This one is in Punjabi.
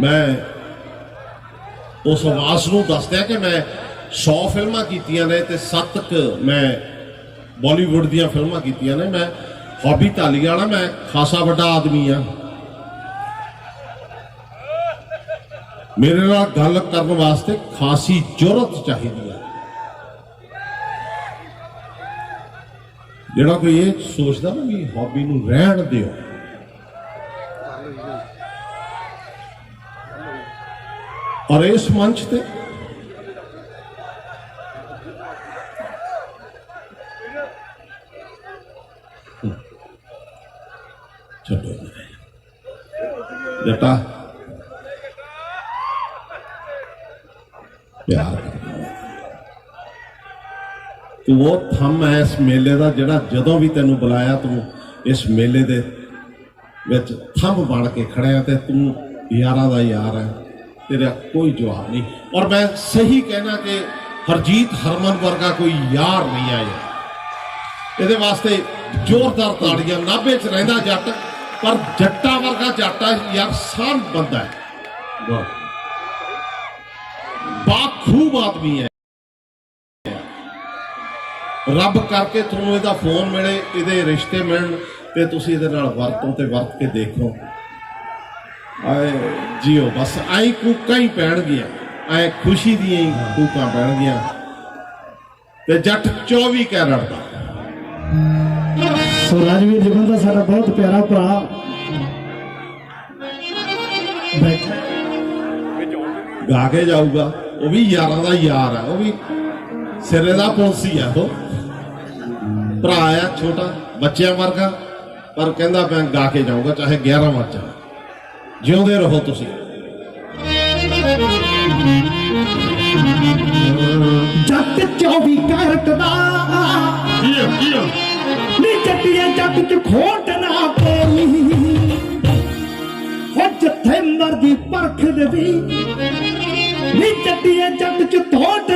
ਮੈਂ ਉਸ ਆਵਾਜ਼ ਨੂੰ ਦੱਸਦਿਆਂ ਕਿ ਮੈਂ 100 ਫਿਲਮਾਂ ਕੀਤੀਆਂ ਨੇ ਤੇ 7 ਕ ਮੈਂ ਬਾਲੀਵੁੱਡ ਦੀਆਂ ਫਿਲਮਾਂ ਕੀਤੀਆਂ ਨੇ। ਮੈਂ ਹੌਬੀ ਧਾਲੀ ਵਾਲਾ ਮੈਂ ਖਾਸਾ ਵੱਡਾ ਆਦਮੀ ਆ। ਮੇਰੇ ਨਾਲ ਗੱਲ ਕਰਨ ਵਾਸਤੇ ਖਾਸੀ ਜੁਰਤ ਚਾਹੀਦੀ ਆ। ਜਿਹੜਾ ਕੋਈ ਇਹ ਸੋਚਦਾ ਨਾ ਵੀ ਹੌਬੀ ਨੂੰ ਰਹਿਣ ਦਿਓ। ਔਰ ਇਸ ਮੰਚ ਤੇ ਛੱਡੋ ਜਟਾ ਪਿਆਰ ਤੂੰ ਉਹ ਥੰਮ ਹੈ ਇਸ ਮੇਲੇ ਦਾ ਜਿਹੜਾ ਜਦੋਂ ਵੀ ਤੈਨੂੰ ਬੁਲਾਇਆ ਤੂੰ ਇਸ ਮੇਲੇ ਦੇ ਵਿੱਚ ਥੰਮ ਬਣ ਕੇ ਖੜਿਆ ਤੇ ਤੂੰ ਯਾਰਾਂ ਦਾ ਯਾਰ ਹੈ। ਤੇਰਾ ਕੋਈ ਜਵਾਬ ਨਹੀਂ। ਔਰ ਮੈਂ ਸਹੀ ਕਹਿਣਾ ਕਿ ਹਰਜੀਤ ਹਰਮਨ ਵਰਗਾ ਕੋਈ ਯਾਰ ਨਹੀਂ ਆਇਆ। ਇਹਦੇ ਵਾਸਤੇ ਜ਼ੋਰਦਾਰ ਤਾੜੀਆਂ, ਨਾਭੇ 'ਚ ਰਹਿੰਦਾ ਜੱਟ, ਪਰ ਜੱਟਾਂ ਵਰਗਾ ਜੱਟ ਯਾਰ ਸਾਨ ਬੰਦਾ ਹੈ। ਵਾਹ। ਬਾਖੂਬ ਆਦਮੀ ਹੈ। ਰੱਬ ਕਰਕੇ ਤੁਹਾਨੂੰ ਇਹਦਾ ਫੋਨ ਮਿਲੇ, ਇਹਦੇ ਰਿਸ਼ਤੇ ਮਿਲਣ, ਤੇ ਤੁਸੀਂ ਇਹਦੇ ਨਾਲ ਵਰਤੋਂ ਤੇ ਵਰਤ ਕੇ ਦੇਖੋ। ਆਏ ਜੀਓ ਬਸ ਆਈ ਕੂਕਾਂ ਹੀ ਪੈਣਗੀਆਂ। ਆਏ ਖੁਸ਼ੀ ਦੀਆਂ ਹੀ ਕੂਕਾਂ ਪੈਣਗੀਆਂ। ਤੇ ਜੱਟ 24 ਕੈਰਟ ਦਾ। ਸੋ ਰਾਜਵੀਰ ਜਗਨ ਦਾ ਸਾਡਾ ਬਹੁਤ ਪਿਆਰਾ ਭਰਾ ਬੈਠਾ ਗਾ ਕੇ ਜਾਊਗਾ। ਉਹ ਵੀ ਯਾਰਾਂ ਦਾ ਯਾਰ ਹੈ। ਉਹ ਵੀ ਸਿਰੇ ਦਾ ਪੁਲਸੀ ਆ ਉਹ। ਭਰਾ ਆ ਛੋਟਾ। ਬੱਚਿਆਂ ਵਰਗਾ। ਪਰ ਕਹਿੰਦਾ ਮੈਂ ਗਾ ਕੇ ਜਾਊਂਗਾ ਚਾਹੇ 11 ਵਜ ਜਿਉਂਦੇ ਰਹੋ ਤੁਸੀਂ ਜੱਟ 24 ਕੈਰਟ ਦਾ ਨੀ ਜੱਟੀਆਂ ਜੱਟ ਚ ਖੋਟ ਨਾ ਪਈ। ਹੋ ਜਿੱਥੇ ਮਰਦੀ ਪਰਖ ਦੇਵੀ। ਨੀ ਜੱਟੀਆਂ ਜੱਟ ਚ ਥੋਟ